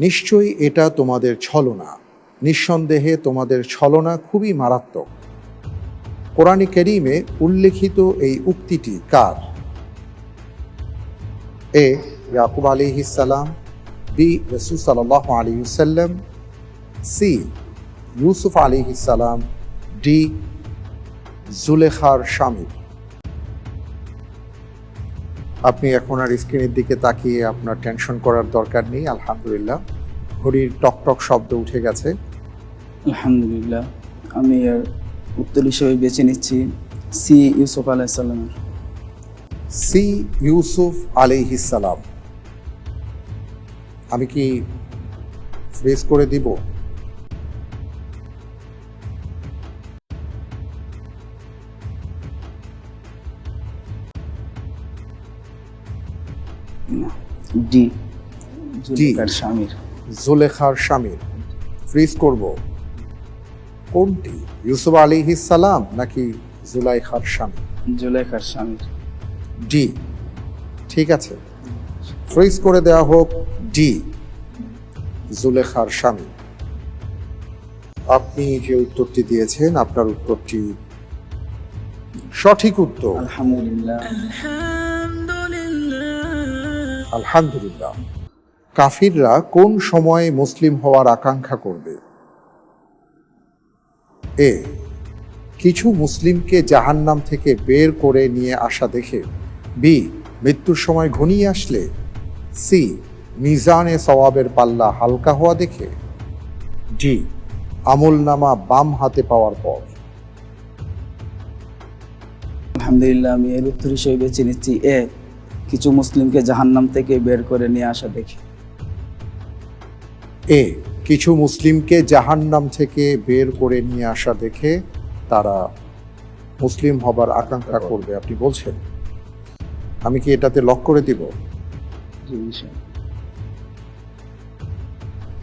নিশ্চয়ই এটা তোমাদের ছলনা। নিঃসন্দেহে তোমাদের ছলনা খুবই মারাত্মক। কোরআনে কেরিমে উল্লেখিত এই উক্তিটি কার? এ, ইয়াকুব আলিহিসাল্লাম বি, রসুল সাল্লাহ সি, ইউসুফ আলিহিসাল্লাম ডি, জুলেখার স্বামী। আপনি এখন আর স্ক্রিনের দিকে তাকিয়ে আপনার টেনশন করার দরকার নেই আলহামদুলিল্লাহ। ঘড়ির টকটক শব্দ উঠে গেছে। আলহামদুলিল্লাহ আমি এর উত্তর হিসেবে বেছে নিচ্ছি সি ইউসুফ আলাইসাল্লামের সি ইউসুফ আলিহিসাল্লাম আমি কি ফ্রেজ করে দিব? ডি জুলকার স্বামীর। জুলেখার স্বামীর। ফ্রিজ করব। কোনটি? ইউসুফ আলিহিসাল্লাম নাকি জুলাইখার স্বামী? জুলেখার স্বামীর। ডি ঠিক আছে। ফ্রিজ করে দেওয়া হোক। ডি জুলেখার স্বামী। আপনি যে উত্তরটি দিয়েছেন আপনার উত্তরটি সঠিক উত্তর। আলহামদুলিল্লাহ। আলহামদুলিল্লাহ। কাফিররা কোন সময়ে মুসলিম হওয়ার আকাঙ্ক্ষা করবে? এ, কিছু মুসলিমকে জাহান্নাম থেকে বের করে নিয়ে আসা দেখে। বি, মৃত্যুর সময় ঘনিয়ে আসলে। সি, মিজানে সওয়াবের পাল্লা হালকা হওয়া দেখে। ডি আমলনামা বাম হাতে পাওয়ার পর। আলহামদুলিল্লাহ, আমি এর উত্তর হিসেবে বেছে নিচ্ছি। এ কিছু মুসলিমকে জাহান্নাম থেকে বের করে নিয়ে আসা দেখি। এ কিছু মুসলিমকে জাহান্নাম থেকে বের করে নিয়ে আসা দেখে তারা মুসলিম হবার আকাঙ্ক্ষা করবে আপনি বলছেন? আমি কি এটাতে লক করে দিব?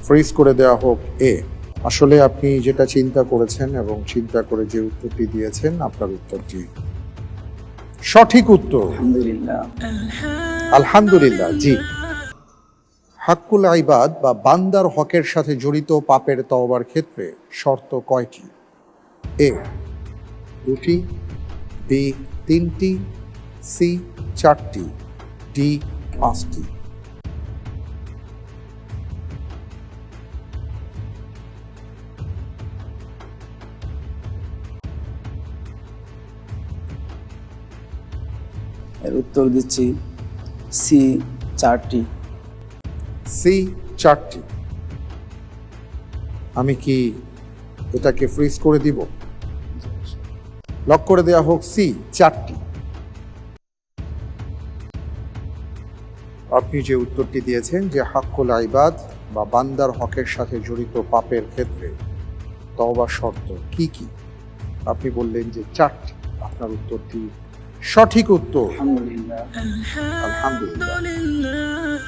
ফ্রিজ করে দেওয়া হোক এ আসলে আপনি যেটা চিন্তা করেছেন এবং চিন্তা করে যে উত্তরটি দিয়েছেন আপনার উত্তরটি সঠিক উত্তর। আলহামদুলিল্লাহ। জি। হাক্কুল আইবাদ বা বান্দার হকের সাথে জড়িত পাপের তওবার ক্ষেত্রে শর্ত কয়টি? এ দুটি বি তিনটি সি চারটি ডি পাঁচটি। এর উত্তর দিচ্ছি সি চারটি। সি চারটি। আমি কি এটাকে ফ্রিজ করে দিব? লক করে দেওয়া হোক সি চারটি। আপনি যে উত্তরটি দিয়েছেন যে হাক্কুল আইবাদ বা বান্দার হকের সাথে জড়িত পাপের ক্ষেত্রে তওবা শর্ত কি কি? আপনি বললেন যে চারটি। আপনার উত্তরটি সঠিক উত্তর। আলহামদুলিল্লাহ। আলহামদুলিল্লাহ।